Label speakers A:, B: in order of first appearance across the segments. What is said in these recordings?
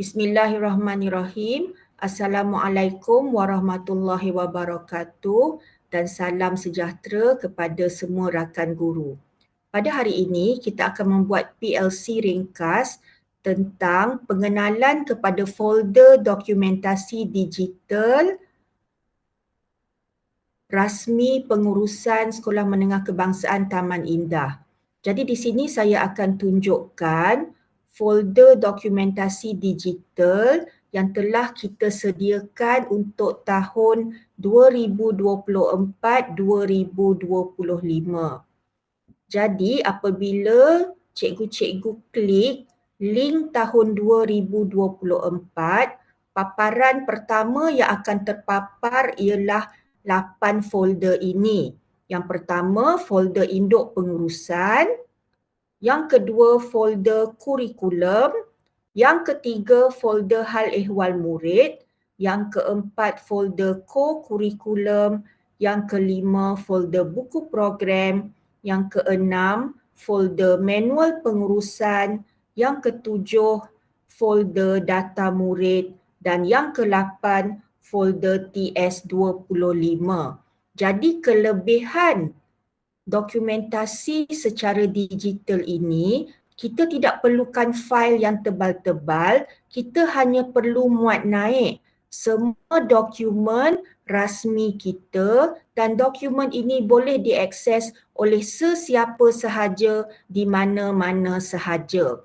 A: Bismillahirrahmanirrahim. Assalamualaikum warahmatullahi wabarakatuh dan salam sejahtera kepada semua rakan guru. Pada hari ini kita akan membuat PLC ringkas tentang pengenalan kepada folder dokumentasi digital rasmi pengurusan Sekolah Menengah Kebangsaan Taman Indah. Jadi di sini saya akan tunjukkan folder dokumentasi digital yang telah kita sediakan untuk tahun 2024-2025. Jadi apabila cikgu-cikgu klik link tahun 2024, paparan pertama yang akan terpapar ialah 8 folder ini. Yang pertama folder induk pengurusan, yang kedua folder kurikulum, yang ketiga folder hal ehwal murid, yang keempat folder co-kurikulum, yang kelima folder buku program, yang keenam folder manual pengurusan, yang ketujuh folder data murid. Dan yang kelapan folder TS25. Jadi kelebihan dokumentasi secara digital ini kita tidak perlukan fail yang tebal-tebal, kita hanya perlu muat naik semua dokumen rasmi kita dan dokumen ini boleh diakses oleh sesiapa sahaja di mana-mana sahaja.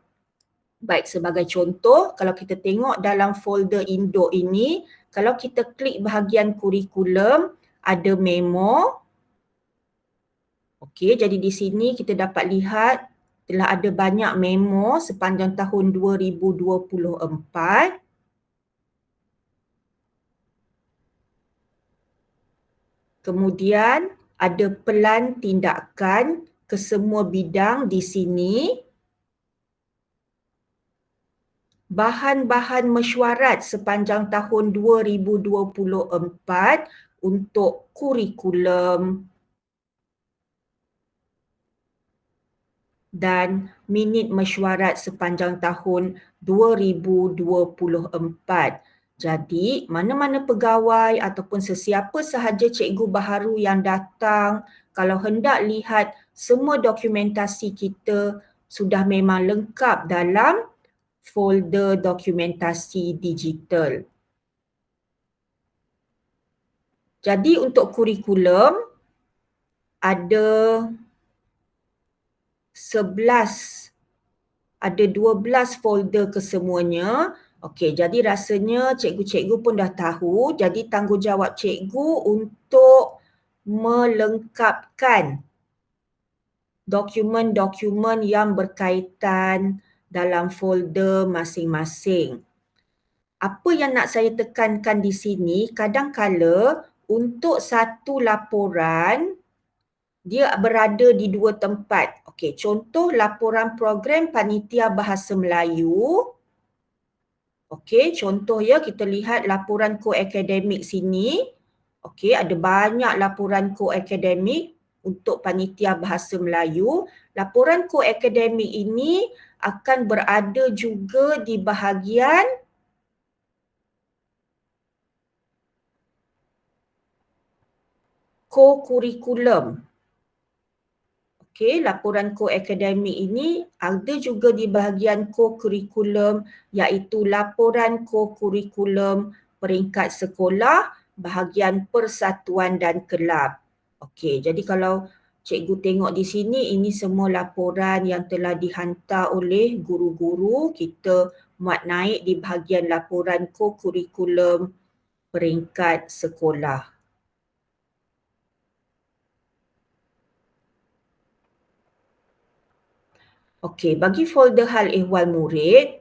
A: Baik sebagai contoh, kalau kita tengok dalam folder induk ini, kalau kita klik bahagian kurikulum, ada memo, Okey, jadi di sini kita dapat lihat telah ada banyak memo sepanjang tahun 2024. Kemudian ada pelan tindakan ke semua bidang di sini. Bahan-bahan mesyuarat sepanjang tahun 2024 untuk kurikulum, dan minit mesyuarat sepanjang tahun 2024. Jadi, mana-mana pegawai ataupun sesiapa sahaja cikgu baharu yang datang, kalau hendak lihat semua dokumentasi kita sudah memang lengkap dalam folder dokumentasi digital. Jadi untuk kurikulum ada sebelas ada dua belas folder kesemuanya. Okey, jadi rasanya cikgu-cikgu pun dah tahu. Jadi tanggungjawab cikgu untuk melengkapkan dokumen-dokumen yang berkaitan dalam folder masing-masing. Apa yang nak saya tekankan di sini, kadang-kala untuk satu laporan dia berada di dua tempat. Okey, contoh laporan program panitia bahasa Melayu. Okey, contoh ya kita lihat laporan ko-akademik sini. Okey, ada banyak laporan ko-akademik untuk panitia bahasa Melayu. Laporan ko-akademik ini akan berada juga di bahagian ko-kurikulum. Okey, laporan ko-akademik ini ada juga di bahagian ko-kurikulum iaitu laporan ko-kurikulum peringkat sekolah bahagian persatuan dan kelab. Okey, jadi kalau cikgu tengok di sini ini semua laporan yang telah dihantar oleh guru-guru kita muat naik di bahagian laporan ko-kurikulum peringkat sekolah. Okey, bagi folder hal ehwal murid,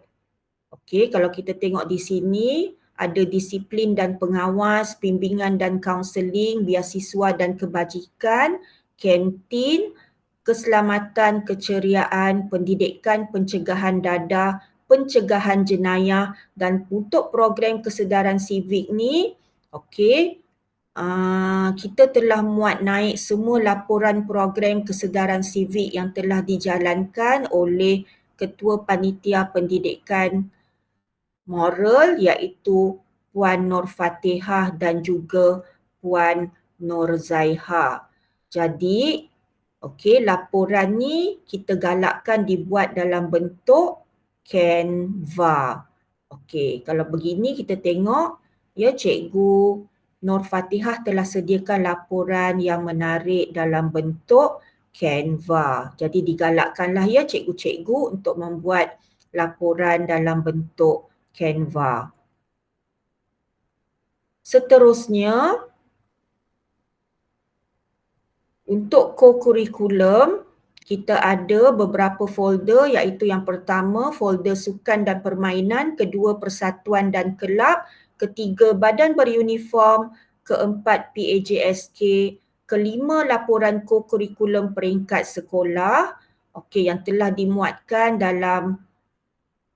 A: okey, kalau kita tengok di sini ada disiplin dan pengawas, bimbingan dan kaunseling, biasiswa dan kebajikan, kantin, keselamatan, keceriaan, pendidikan, pencegahan dadah, pencegahan jenayah dan untuk program kesedaran sivik ni, okey, Ah, kita telah muat naik semua laporan program kesedaran sivik yang telah dijalankan oleh Ketua Panitia Pendidikan moral iaitu Puan Nur Fatihah dan juga Puan Nur Zaiha. Jadi, okey, laporan ni kita galakkan dibuat dalam bentuk Canva. Okey, kalau begini kita tengok ya Cikgu Nur Fatihah telah sediakan laporan yang menarik dalam bentuk Canva. Jadi digalakkanlah ya cikgu-cikgu untuk membuat laporan dalam bentuk Canva. Seterusnya, untuk co-curriculum, kita ada beberapa folder iaitu yang pertama folder sukan dan permainan, kedua persatuan dan kelab, ketiga badan beruniform, keempat PAJSK, kelima laporan co-curriculum peringkat sekolah okey yang telah dimuatkan dalam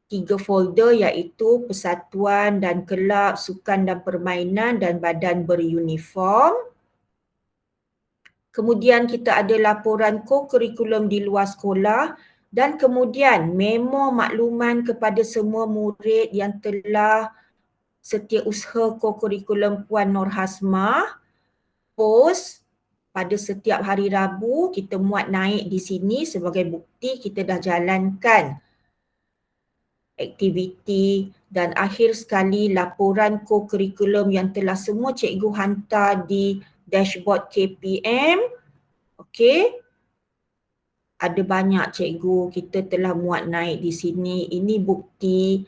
A: tiga folder iaitu persatuan dan kelab sukan dan permainan dan badan beruniform. Kemudian kita ada laporan co-curriculum di luar sekolah dan kemudian memo makluman kepada semua murid yang telah setiausaha co-curriculum Puan Nur Hasmah post pada setiap hari Rabu kita muat naik di sini sebagai bukti kita dah jalankan aktiviti dan akhir sekali laporan co-curriculum yang telah semua cikgu hantar di dashboard KPM. Okey. Ada banyak cikgu kita telah muat naik di sini. Ini bukti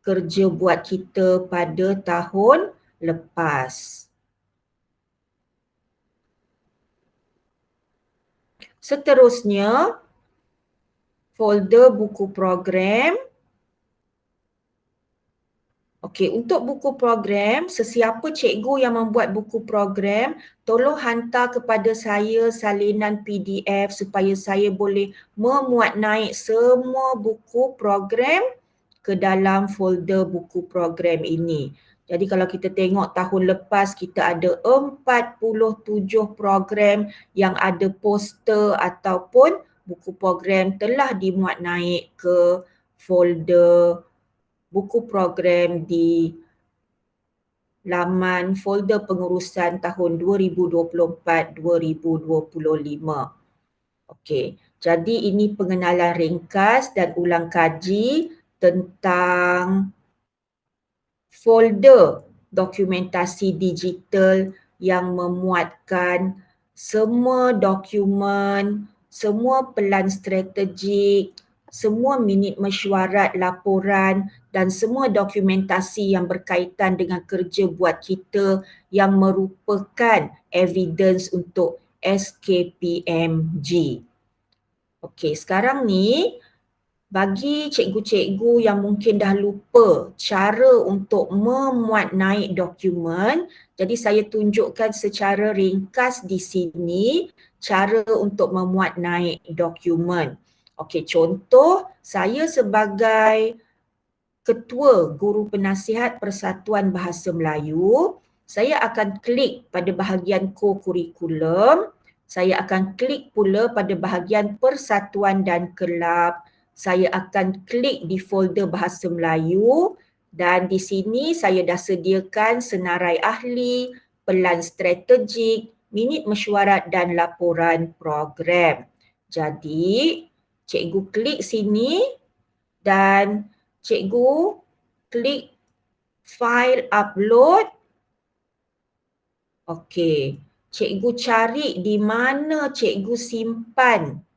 A: kerja buat kita pada tahun lepas. Seterusnya, folder buku program. Okey, untuk buku program, sesiapa cikgu yang membuat buku program, tolong hantar kepada saya salinan PDF supaya saya boleh memuat naik semua buku program ke dalam folder buku program ini. Jadi kalau kita tengok tahun lepas kita ada 47 program yang ada poster ataupun buku program telah dimuat naik ke folder buku program di laman folder pengurusan tahun 2024-2025. Okey, jadi ini pengenalan ringkas dan ulang kaji tentang folder dokumentasi digital yang memuatkan semua dokumen semua pelan strategik, semua minit mesyuarat laporan dan semua dokumentasi yang berkaitan dengan kerja buat kita yang merupakan evidence untuk SKPMG. Okey, sekarang ni bagi cikgu-cikgu yang mungkin dah lupa cara untuk memuat naik dokumen, jadi saya tunjukkan secara ringkas di sini cara untuk memuat naik dokumen. Okey, contoh saya sebagai ketua guru penasihat Persatuan Bahasa Melayu, saya akan klik pada bahagian co-curriculum, saya akan klik pula pada bahagian persatuan dan kelab saya akan klik di folder bahasa Melayu dan di sini saya dah sediakan senarai ahli, pelan strategik, minit mesyuarat dan laporan program. Jadi, cikgu klik sini dan cikgu klik file upload. Okey, cikgu cari di mana cikgu simpan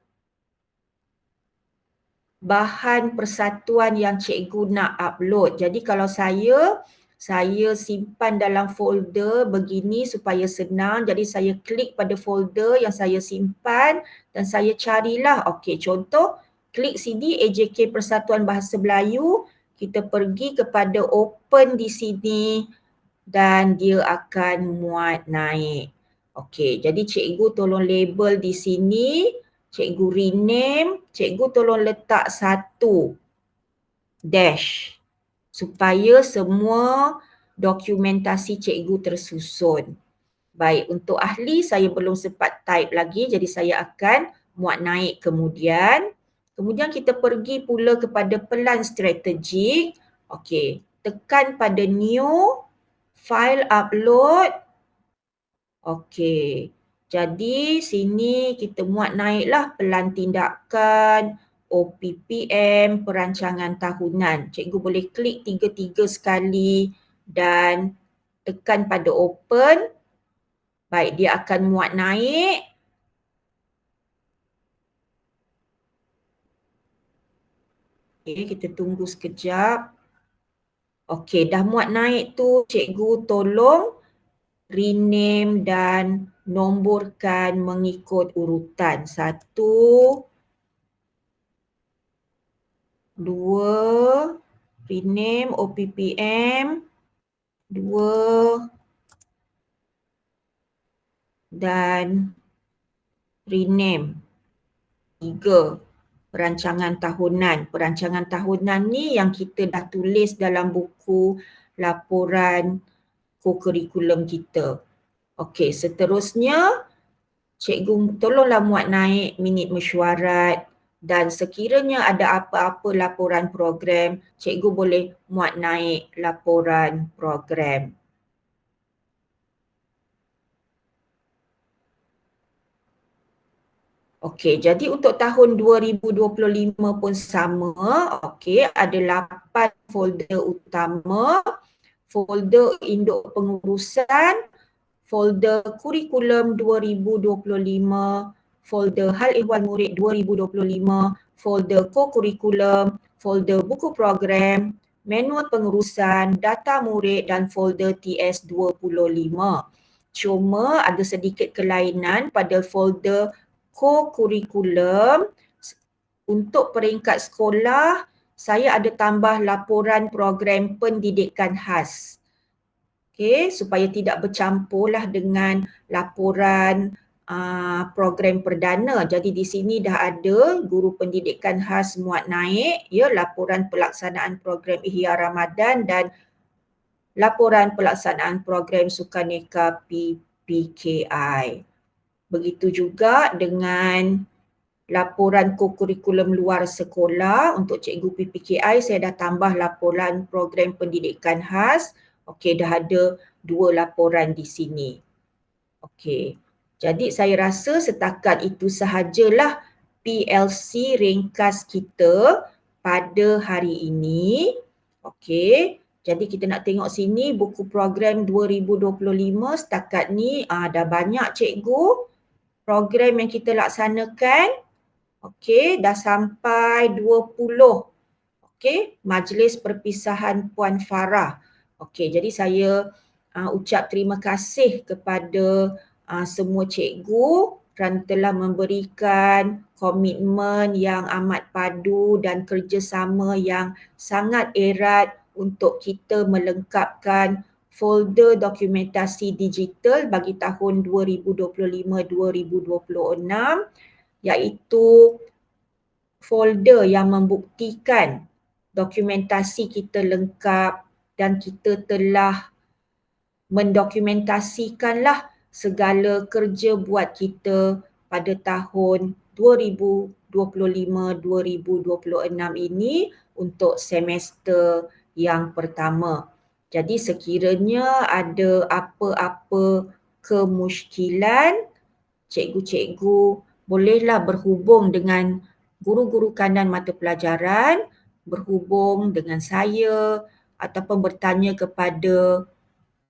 A: bahan persatuan yang cikgu nak upload. Jadi kalau saya, saya simpan dalam folder begini supaya senang. Jadi saya klik pada folder yang saya simpan dan saya carilah. Okey, contoh klik sini AJK Persatuan Bahasa Melayu. Kita pergi kepada open di sini dan dia akan muat naik. Okey, jadi cikgu tolong label di sini cikgu rename, cikgu tolong letak satu dash supaya semua dokumentasi cikgu tersusun. Baik, untuk ahli saya belum sempat type lagi jadi saya akan muat naik kemudian. Kemudian kita pergi pula kepada pelan strategik. Okey, tekan pada new, file upload. Okey, jadi sini kita muat naiklah pelan tindakan, OPPM, perancangan tahunan. Cikgu boleh klik tiga-tiga sekali dan tekan pada open. Baik, dia akan muat naik. Okay, kita tunggu sekejap. Okey, dah muat naik tu cikgu tolong rename dan nomborkan mengikut urutan. Satu, dua, rename OPPM, dua, dan rename, tiga perancangan tahunan. Perancangan tahunan ni yang kita dah tulis dalam buku laporan kokurikulum kita. Okey, seterusnya cikgu tolonglah muat naik minit mesyuarat dan sekiranya ada apa-apa laporan program, cikgu boleh muat naik laporan program. Okey, jadi untuk tahun 2025 pun sama. Okey, ada 8 folder utama. Folder induk pengurusan, folder kurikulum 2025, folder hal ehwal murid 2025, folder ko-kurikulum, folder buku program, manual pengurusan, data murid dan folder TS25. Cuma ada sedikit kelainan pada folder co-curriculum untuk peringkat sekolah saya ada tambah laporan program pendidikan khas. Okey, supaya tidak bercampurlah dengan laporan uh, program perdana. Jadi di sini dah ada guru pendidikan khas muat naik ya laporan pelaksanaan program Ihya Ramadan dan laporan pelaksanaan program Sukaneka PPKI. Begitu juga dengan laporan kurikulum luar sekolah untuk cikgu PPKI saya dah tambah laporan program pendidikan khas. Okey dah ada dua laporan di sini. Okey. Jadi saya rasa setakat itu sahajalah PLC ringkas kita pada hari ini. Okey. Jadi kita nak tengok sini buku program 2025 setakat ni ah, dah banyak cikgu program yang kita laksanakan okey dah sampai 20 okey majlis perpisahan puan Farah okey jadi saya uh, ucap terima kasih kepada uh, semua cikgu kerana telah memberikan komitmen yang amat padu dan kerjasama yang sangat erat untuk kita melengkapkan folder dokumentasi digital bagi tahun 2025-2026 iaitu folder yang membuktikan dokumentasi kita lengkap dan kita telah mendokumentasikanlah segala kerja buat kita pada tahun 2025-2026 ini untuk semester yang pertama. Jadi sekiranya ada apa-apa kemusykilan, cikgu-cikgu bolehlah berhubung dengan guru-guru kanan mata pelajaran, berhubung dengan saya ataupun bertanya kepada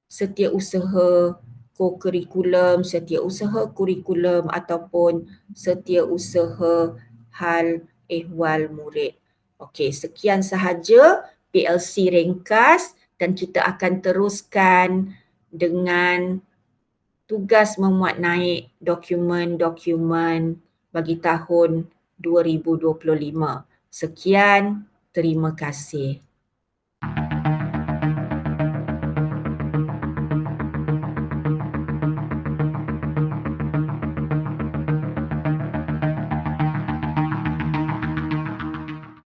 A: setiausaha ko-kurikulum, setiausaha kurikulum ataupun setiausaha hal ehwal murid. Okey, sekian sahaja PLC ringkas dan kita akan teruskan dengan tugas memuat naik dokumen-dokumen bagi tahun 2025. Sekian, terima kasih.